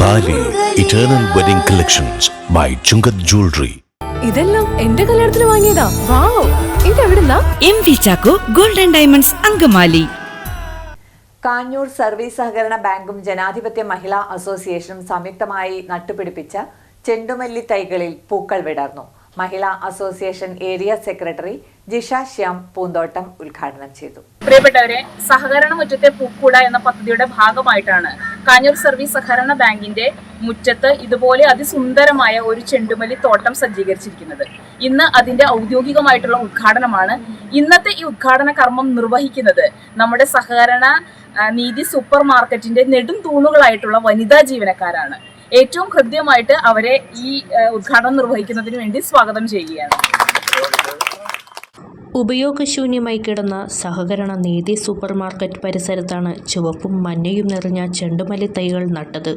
Eternal wedding collections by Chungath jewellery ഇതെല്ലാം എന്റെ കല്യാണത്തിന് വാങ്ങിയതാ. Wow ഇതെവിടുന്നാ M V Chacko golden diamonds Angamaly. Kanjoor service സഹകരണ ബാങ്കും ജനാധിപത്യ മഹിളാ അസോസിയേഷനും സംയുക്തമായി നട്ടുപിടിപ്പിച്ച ചെണ്ടുമല്ലി തൈകളിൽ പൂക്കൾ വിടർന്നു. Mahila association area secretary Jisha Shyam പൂന്തോട്ടം ഉദ്ഘാടനം ചെയ്തു. പ്രിയപ്പെട്ടവരെ സഹകരണ മുറ്റത്തെ പൂക്കൂട എന്ന പദ്ധതിയുടെ ഭാഗമായിട്ടാണ് കാഞ്ഞൂർ സർവീസ് സഹകരണ ബാങ്കിന്റെ മുറ്റത്ത് ഇതുപോലെ അതിസുന്ദരമായ ഒരു ചെണ്ടുമല്ലി തോട്ടം സജ്ജീകരിച്ചിരിക്കുന്നത്. ഇന്ന് അതിന്റെ ഔദ്യോഗികമായിട്ടുള്ള ഉദ്ഘാടനമാണ്. ഇന്നത്തെ ഈ ഉദ്ഘാടന കർമ്മം നിർവഹിക്കുന്നത് നമ്മുടെ സഹകരണ നീതി സൂപ്പർ മാർക്കറ്റിന്റെ നെടും തൂണുകളായിട്ടുള്ള വനിതാ ജീവനക്കാരാണ്. ഏറ്റവും ഹൃദ്യമായിട്ട് അവരെ ഈ ഉദ്ഘാടനം നിർവഹിക്കുന്നതിന് വേണ്ടി സ്വാഗതം ചെയ്യുകയാണ്. ഉപയോഗശൂന്യമായി കിടന്ന സഹകരണ നീതി സൂപ്പർ മാർക്കറ്റ് പരിസരത്താണ് ചുവപ്പും മഞ്ഞയും നിറഞ്ഞ ചെണ്ടുമല്ലി തൈകൾ നട്ടത്.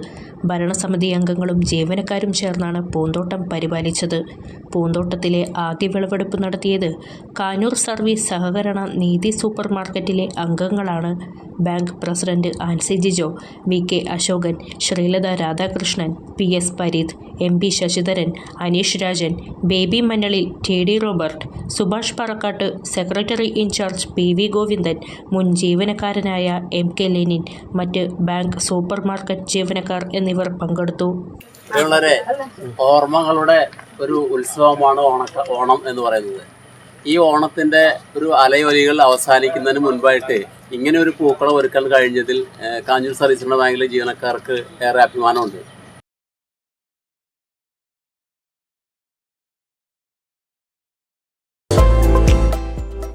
ഭരണസമിതി അംഗങ്ങളും ജീവനക്കാരും ചേർന്നാണ് പൂന്തോട്ടം പരിപാലിച്ചത്. പൂന്തോട്ടത്തിലെ ആദ്യ വിളവെടുപ്പ് നടത്തിയത് കാനൂർ സർവീസ് സഹകരണ നീതി സൂപ്പർ മാർക്കറ്റിലെ അംഗങ്ങളാണ്. Bank president Ancy Jijo V K Asokan Sreelatha Radhakrishnan P S Pareeth M P Sasidharan Aneesh Rajan Baby മന്നളിൽ T D Robert Subhash Parakkat secretary in charge P V Govindan മുൻ ജീവനക്കാരനായ M K Lenin മറ്റ് bank super market ജീവനക്കാർ എന്നിവർ പങ്കെടുത്തു. വളരെ ഓർമ്മകളുടെ ഒരു ഉത്സവമാണ് ഓണക്ക ഓണം എന്ന് പറയുന്നത്. ഈ ഓണത്തിന്റെ ഒരു അലയൊലികൾ അവസാനിക്കുന്നതിന് മുൻപായിട്ട് ഇങ്ങനെ ഒരു പൂക്കളം ഒരുക്കാൻ കഴിഞ്ഞതിൽ കാഞ്ഞൂർ സർവീസിന്റെ ബാങ്കിലെ ജീവനക്കാർക്ക് ഏറെ അഭിമാനമുണ്ട്.